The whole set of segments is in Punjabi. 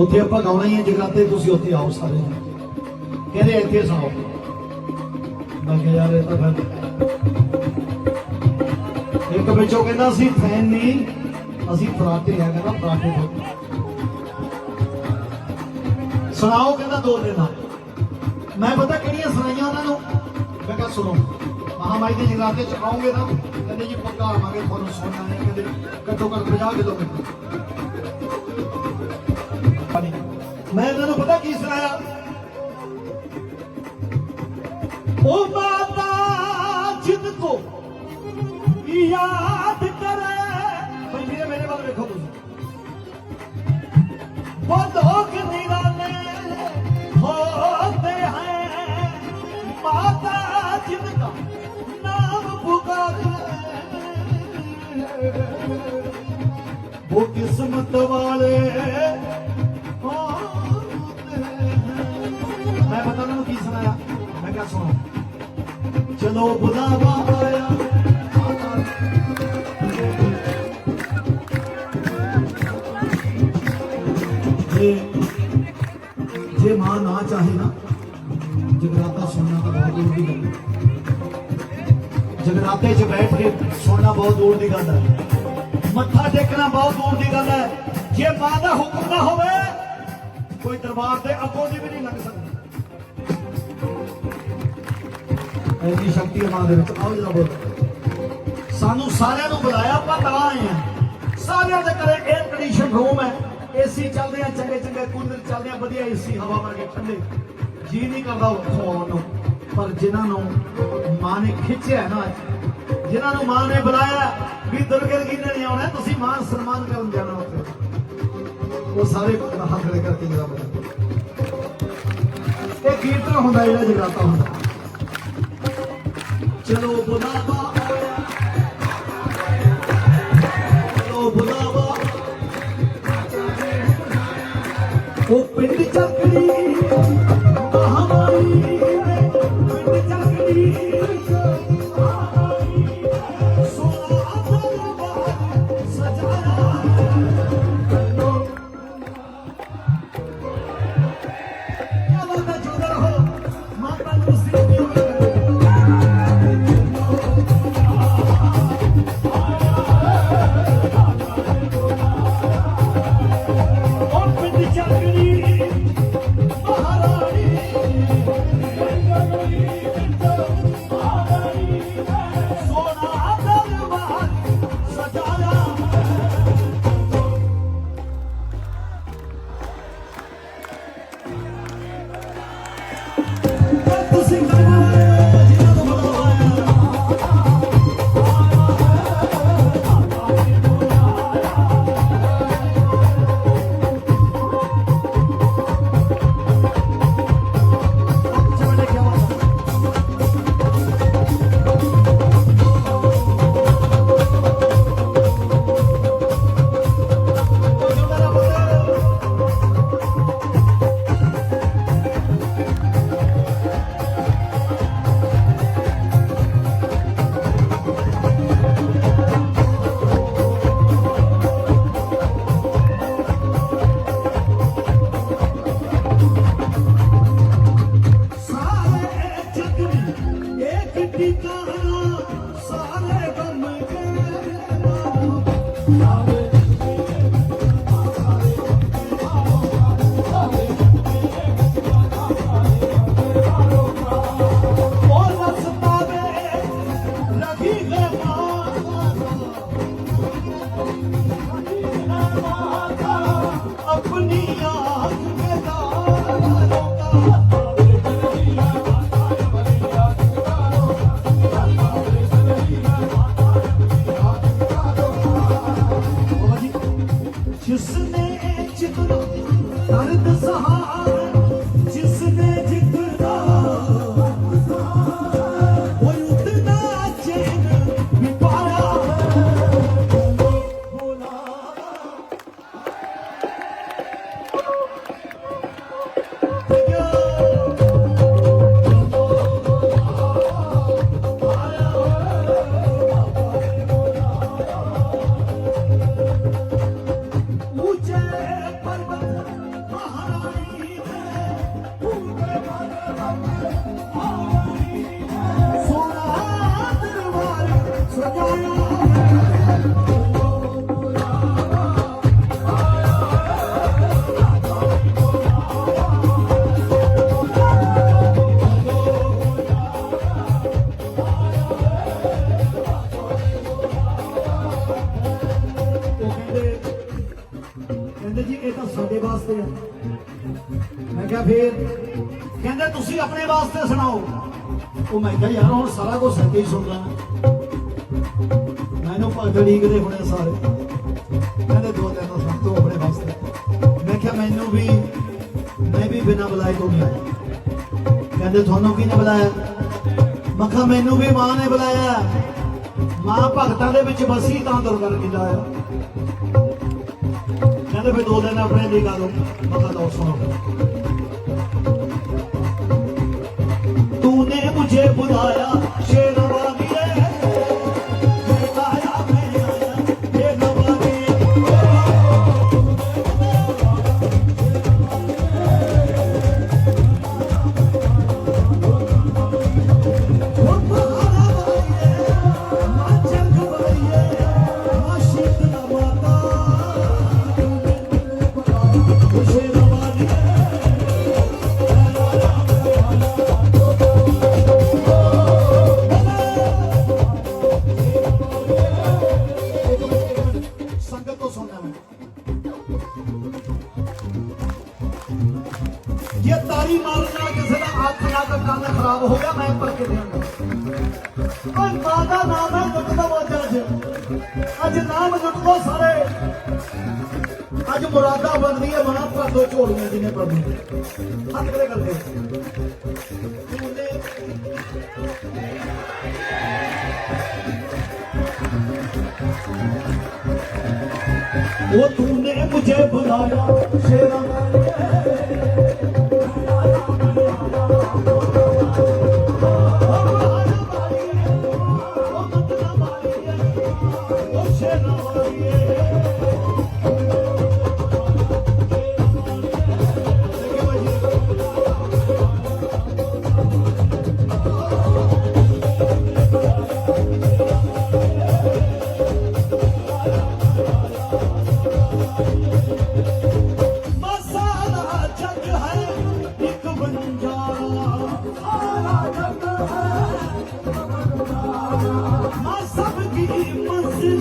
ਉੱਥੇ ਆਪਾਂ ਗਾਉਣਾ ਹੀ ਹੈ ਜਗਰਾਤੇ ਤੁਸੀਂ ਉੱਥੇ ਆਓ ਸਾਰੇ। ਕਹਿੰਦੇ ਇੱਥੇ ਸੁਣਾਓ ਮੈਂ ਕਿਹਾ ਯਾਰ ਇਹ ਤਾਂ ਫਿਰ ਇੱਕ ਵਿੱਚੋਂ ਕਹਿੰਦਾ ਸੀ, ਫੈਨ ਨਹੀਂ, ਅਸੀਂ ਫਰਾਟੇ ਆ। ਕਹਿੰਦਾ ਫਰਾਟੇ ਤੋਂ ਸੁਣਾਓ ਕਹਿੰਦਾ ਦੋ ਦਿਨ ਮੈਂ ਪਤਾ ਕਿਹੜੀਆਂ ਸੁਣਾਈਆਂ ਉਹਨਾਂ ਨੂੰ? ਮੈਂ ਕਿਹਾ ਸੁਣੋ। ਮਹਾਮਾਈ ਦੇ ਜਗਰਾਤੇ ਚ ਆਉਂਗੇ ਨਾ ਕਹਿੰਦੇ ਜੀ ਪੱਕਾ ਆਵਾਂਗੇ, ਤੁਹਾਨੂੰ ਸੁਣਨਾ ਹੈ ਕਹਿੰਦੇ ਘੱਟੋ ਘੱਟ 50 ਕਿਲੋਮੀਟਰ। ਮੈਂ ਇਹਨਾਂ ਨੂੰ ਪਤਾ ਕੀ ਸੁਣਾਇਆ? ਉਹ ਮਾਤਾ, ਜਿੰਦ ਕੋ ਯਾਦ ਕਰੇ। ਬਈ ਵੀਰੇ, ਮੇਰੇ ਵੱਲ ਵੇਖੋ ਤੁਸੀਂ। ਬੰਦੋਖ ਦੀਵਾਨੇ ਹੋਤੇ ਹੈ। ਮਾਤਾ, ਜਿੰਦ ਕਾ ਨਾਮ ਪੁਕਾਰੇ। ਉਹ ਕਿਸਮਤ ਵਾ ਕਰਕੇ ਚਲੋ ਜੇ ਮਾਂ ਨਾ ਚਾਹੇ ਨਾ, ਜਗਰਾਤਾ ਸੁਣਨਾ ਤਾਂ ਜਗਰਾਤੇ 'ਚ ਬੈਠ ਸੁਣਨਾ ਬਹੁਤ ਦੂਰ ਦੀ ਗੱਲ ਹੈ। ਮੱਥਾ ਟੇਕਣਾ ਬਹੁਤ ਦੂਰ ਦੀ ਗੱਲ ਹੈ। ਜੇ ਮਾਂ ਦਾ ਹੁਕਮ ਨਾ ਹੋਵੇ, ਕੋਈ ਦਰਬਾਰ ਦੇ ਅੱਗੋਂ ਦੀ ਵੀ ਨਹੀਂ ਲੱਗ ਸਕਦਾ। ਐਸੀ ਸ਼ਕਤੀ ਮਾਂ ਦੇ ਵਿੱਚ ਆਓ ਜਰਾ ਬੋਲ। ਸਾਨੂੰ ਸਾਰਿਆਂ ਨੂੰ ਬੁਲਾਇਆ, ਆਪਾਂ ਤਾਂ ਆਏ ਆ ਸਾਰਿਆਂ ਦੇ ਘਰੇ 에ਅਰ ਕੰਡੀਸ਼ਨ ਰੂਮ ਹੈ। ਏਸੀ ਚੱਲਦੇ ਆ, ਚੰਗੇ ਚੰਗੇ ਕੂਲਰ ਚੱਲਦੇ ਆ, ਵਧੀਆ ਏਸੀ ਹਵਾ ਵਰਗੇ ਠੰਡੇ। ਜੀ ਨਹੀਂ ਕਰਦਾ ਉੱਥੋਂ ਆਉਣ ਨੂੰ। ਪਰ ਜਿਨ੍ਹਾਂ ਨੂੰ ਮਾਂ ਨੇ ਖਿੱਚਿਆ ਨਾ, ਜਿਨ੍ਹਾਂ ਨੂੰ ਮਾਂ ਨੇ ਬੁਲਾਇਆ ਵੀ ਦੁਰਗਰਗੀ ਨੇ ਨਹੀਂ ਆਉਣਾ, ਤੁਸੀਂ ਮਾਂ ਸਨਮਾਨ ਕਰਨ ਜਾਣਾ ਉੱਥੇ। ਉਹ ਸਾਰੇ ਹੱਥ ਖੜੇ ਕਰਕੇ ਜਰਾ ਇਹ ਕੀਰਤਨ ਹੁੰਦਾ, ਜਿਹੜਾ ਜਗਰਾਤਾ ਹੁੰਦਾ। ਚਲੋ ਬੁਲਾਵਾ Arda Sahara ਮੈਂ ਕਿਹਾ ਫੇਰ। ਕਹਿੰਦੇ, ਤੁਸੀਂ ਆਪਣੇ ਵਾਸਤੇ ਸੁਣਾਓ। ਉਹ ਮੈਂ ਕਿਹਾ, ਯਾਰ, ਹੁਣ ਸਾਰਾ ਕੁਝ ਸੱਚੇ ਹੀ ਸੁਣ ਲੈਣਾ ਮੈਨੂੰ ਭਗਤ ਡੀਕਦੇ ਹੁਣੇ ਸਾਰੇ। ਕਹਿੰਦੇ, ਦੋ ਤਿੰਨ ਤਾਂ ਸੁਣ, ਤੂੰ ਆਪਣੇ ਵਾਸਤੇ। ਮੈਂ ਕਿਹਾ, ਮੈਨੂੰ ਵੀ, ਮੈਂ ਵੀ ਬਿਨਾਂ ਬੁਲਾਏ ਤੋਂ ਨਹੀਂ ਆਇਆ। ਕਹਿੰਦੇ, ਤੁਹਾਨੂੰ ਕਿਹਨੇ ਬੁਲਾਇਆ? ਮੈਂ ਕਿਹਾ, ਮੈਨੂੰ ਵੀ ਮਾਂ ਨੇ ਬੁਲਾਇਆ। ਮਾਂ ਭਗਤਾਂ ਦੇ ਵਿੱਚ ਵਸੀ ਤਾਂ ਦਰ ਕਰਕੇ ਲਾਇਆ ਕਹਿੰਦੇ, ਫਿਰ ਦੋ ਦਿਨ ਆਪਣੇ ਲਈ ਗਾ ਲਓ ਮੈਂ ਕਿਹਾ, ਲਓ, ਸੁਣੋ। मुझे बुलाया शेरवानी ਗਿਆ ਮੈਂ ਪਰ ਕੇ ਦੇਵਾਂਗਾ ਓਏ ਮਾਂ ਦਾ ਨਾਮ ਹੈ ਲੁੱਟਦਾ ਵਾਜਾ ਅੱਜ ਅੱਜ ਨਾਮ ਲੁੱਟਦਾ ਸਾਰੇ ਅੱਜ ਮੁਰਾਦਾ ਬਣਦੀ ਹੈ ਮਾਂ ਪਰ ਦੋ ਝੋਲੀਆਂ ਜਿਹਨੇ ਪ੍ਰਭੂ ਹੱਥ ਕਰੇ ਕਰਦੇ वो तूने मुझे बुलाया शेरा मसाला bir mazır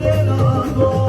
devam